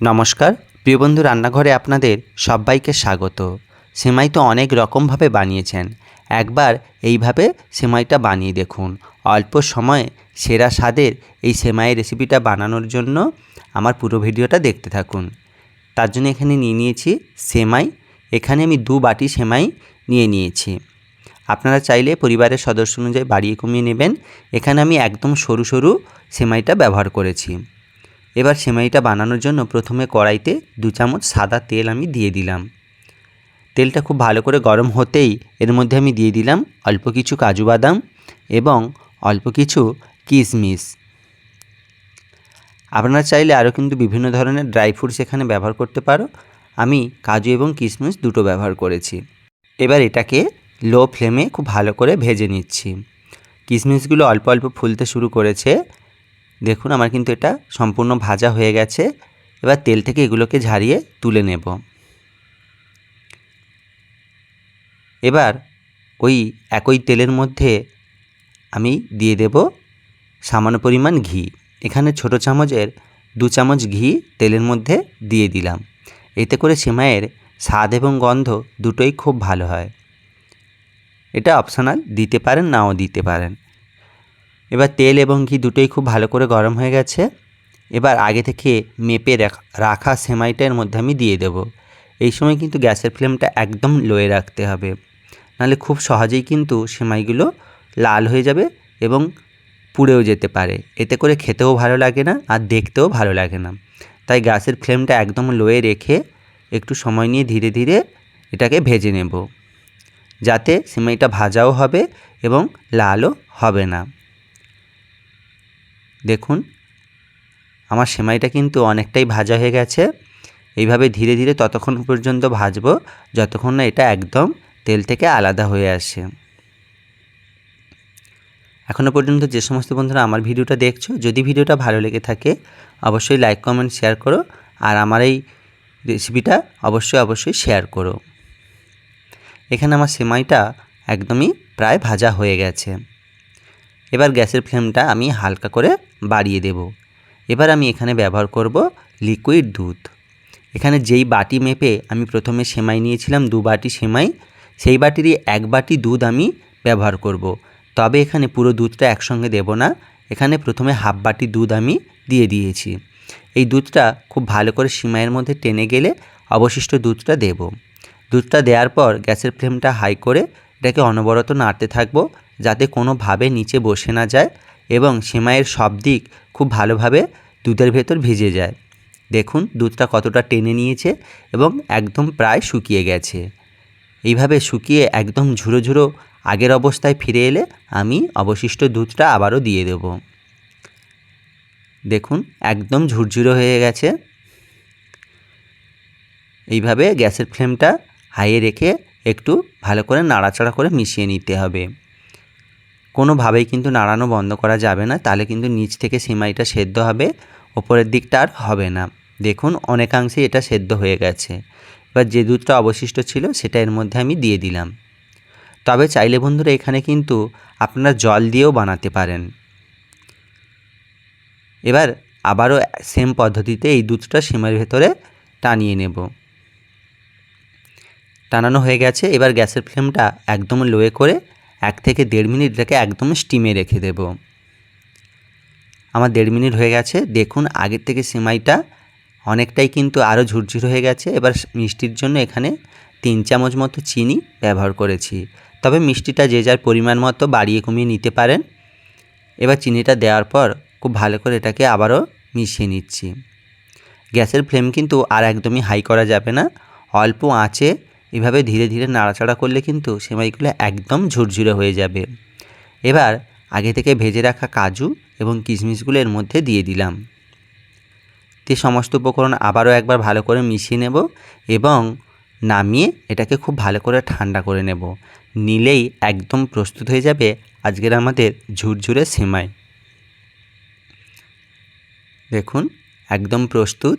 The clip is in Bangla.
নমস্কার। প্রিয় বন্ধু, রান্নাঘরে আপনাদের সবাইকে স্বাগত। সেমাই তো অনেক রকমভাবে বানিয়েছেন। একবার এইভাবে সেমাইটা বানিয়ে দেখুন। অল্প সময়ে সেরা স্বাদের এই সেমাইয়ের রেসিপিটা বানানোর জন্য আমার পুরো ভিডিওটা দেখতে থাকুন। তার জন্য এখানে নিয়ে নিয়েছি সেমাই। এখানে আমি দু বাটি সেমাই নিয়ে নিয়েছি। আপনারা চাইলে পরিবারের সদস্য অনুযায়ী বাড়িয়ে কমিয়ে নেবেন। এখানে আমি একদম সরু সরু সেমাইটা ব্যবহার করেছি। এবার সেমাইটা বানানোর জন্য প্রথমে কড়াইতে দু চামচ সাদা তেল আমি দিয়ে দিলাম। তেলটা খুব ভালো করে গরম হতেই এর মধ্যে আমি দিয়ে দিলাম অল্প কিছু কাজু বাদাম এবং অল্প কিছু কিশমিশ। আপনারা চাইলে আরও কিন্তু বিভিন্ন ধরনের ড্রাই ফ্রুটস এখানে ব্যবহার করতে পারো। আমি কাজু এবং কিশমিশ দুটো ব্যবহার করেছি। এবার এটাকে লো ফ্লেমে খুব ভালো করে ভেজে নিচ্ছি। কিশমিশগুলো অল্প অল্প ফুলতে শুরু করেছে। দেখুন আমার কিন্তু এটা সম্পূর্ণ ভাজা হয়ে গেছে। এবার তেল থেকে এগুলোকে ঝারিয়ে তুলে নেব। এবার ওই একই তেলের মধ্যে আমি দিয়ে দেব সামান্য পরিমাণ ঘি। এখানে ছোট চামচের দু চামচ ঘি তেলের মধ্যে দিয়ে দিলাম। এতে করে সেমাইয়ের স্বাদ এবং গন্ধ দুটোই খুব ভালো হয়। এটা অপশনাল দিতে পারেন, নাও দিতে পারেন। এবার তেল এবং ঘি দুটোই খুব ভালো করে গরম হয়ে গেছে। এবার আগে থেকে মেপে রাখা সেমাইটা এর মধ্যে আমি দিয়ে দেব। এই সময় কিন্তু গ্যাসের ফ্লেমটা একদম লোয়ে রাখতে হবে। নাহলে খুব সহজেই কিন্তু সেমাইগুলো লাল হয়ে যাবে এবং পুড়েও যেতে পারে। এতে করে খেতেও ভালো লাগে না আর দেখতেও ভালো লাগে না। তাই গ্যাসের ফ্লেমটা একদম লোয়ে রেখে একটু সময় নিয়ে ধীরে ধীরে এটাকে ভেজে নেব। যাতে সেমাইটা ভাজাও হবে এবং লালও হবে না। দেখুন, আমার সেমাইটা কিন্তু অনেকটাই ভাজা হয়ে গেছে। এইভাবে ধীরে ধীরে ততক্ষণ পর্যন্ত ভাজবো, যতক্ষণ না এটা একদম তেল থেকে আলাদা হয়ে আসে। এখনও পর্যন্ত যে সমস্ত বন্ধুরা আমার ভিডিওটা দেখছ, যদি ভিডিওটা ভালো লেগে থাকে, অবশ্যই লাইক, কমেন্ট, শেয়ার করো। আর আমার এই রেসিপিটা অবশ্যই অবশ্যই শেয়ার করো। এখানে আমার সেমাইটা একদমই প্রায় ভাজা হয়ে গেছে। এবার গ্যাসের ফ্লেমটা আমি হালকা করে বাড়িয়ে দেব। এবার আমি এখানে ব্যবহার করব লিকুইড দুধ। এখানে যেই বাটি মেপে আমি প্রথমে সেমাই নিয়েছিলাম, দু বাটি সেমাই, সেই বাটিরই এক বাটি দুধ আমি ব্যবহার করব। তবে এখানে পুরো দুধটা একসঙ্গে দেব না। এখানে প্রথমে হাফ বাটি দুধ আমি দিয়ে দিয়েছি। এই দুধটা খুব ভালো করে সিমাইয়ের মধ্যে টেনে গেলে অবশিষ্ট দুধটা দেব। দুধটা দেওয়ার পর গ্যাসের ফ্লেমটা হাই করে এটাকে অনবরত নাড়তে থাকব। যাতে কোনোভাবে নিচে বসে না যায় এবং সেমাইয়ের সব দিক খুব ভালোভাবে দুধের ভেতর ভিজে যায়। দেখুন, দুধটা কতটা টেনে নিয়েছে এবং একদম প্রায় শুকিয়ে গেছে। এইভাবে শুকিয়ে একদম ঝুরো ঝুরো আগের অবস্থায় ফিরে এলে আমি অবশিষ্ট দুধটা আবারও দিয়ে দেব। দেখুন, একদম ঝুরঝুরো হয়ে গেছে। এইভাবে গ্যাসের ফ্লেমটা হাইয়ে রেখে একটু ভালো করে নাড়াচাড়া করে মিশিয়ে নিতে হবে। কোনোভাবেই কিন্তু নাড়ানো বন্ধ করা যাবে না, তাহলে কিন্তু নিচ থেকে সিমাইটা সেদ্ধ হবে, ওপরের দিকটা আর হবে না। দেখুন অনেকাংশেই এটা সেদ্ধ হয়ে গেছে। এবার যে দুধটা অবশিষ্ট ছিল, সেটা এর মধ্যে আমি দিয়ে দিলাম। তবে চাইলে বন্ধুরা, এখানে কিন্তু আপনারা জল দিয়েও বানাতে পারেন। এবার আবারও সেম পদ্ধতিতে এই দুধটা সিমাইয়ের ভেতরে টানিয়ে নেব। টানানো হয়ে গেছে, এবার গ্যাসের ফ্লেমটা একদম লোয়ে করে এক থেকে দেড় মিনিট রেখে একদম স্টিমে রেখে দেব। আমার দেড় মিনিট হয়ে গেছে, দেখুন আগের থেকে সেমাইটা অনেকটাই কিন্তু আরও ঝুরঝুর হয়ে গেছে। এবার মিষ্টির জন্য এখানে তিন চামচ মতো চিনি ব্যবহার করেছি। তবে মিষ্টিটা যে যার পরিমাণ মতো বাড়িয়ে কমিয়ে নিতে পারেন। এবার চিনিটা দেওয়ার পর খুব ভালো করে এটাকে আবারও মিশিয়ে নিচ্ছি। গ্যাসের ফ্লেম কিন্তু আর একদমই হাই করা যাবে না। অল্প আঁচে এভাবে ধীরে ধীরে নাড়াচাড়া করলে কিন্তু সেমাইগুলো একদম ঝুরঝুরে হয়ে যাবে। এবার আগে থেকে ভেজে রাখা কাজু এবং কিশমিশগুলো এর মধ্যে দিয়ে দিলাম। তে সমস্ত উপকরণ আবারও একবার ভালো করে মিশিয়ে নেব এবং নামিয়ে এটাকে খুব ভালো করে ঠান্ডা করে নেব। নিলেই একদম প্রস্তুত হয়ে যাবে আজকের আমাদের ঝুরঝুরে সেমাই। দেখুন, একদম প্রস্তুত।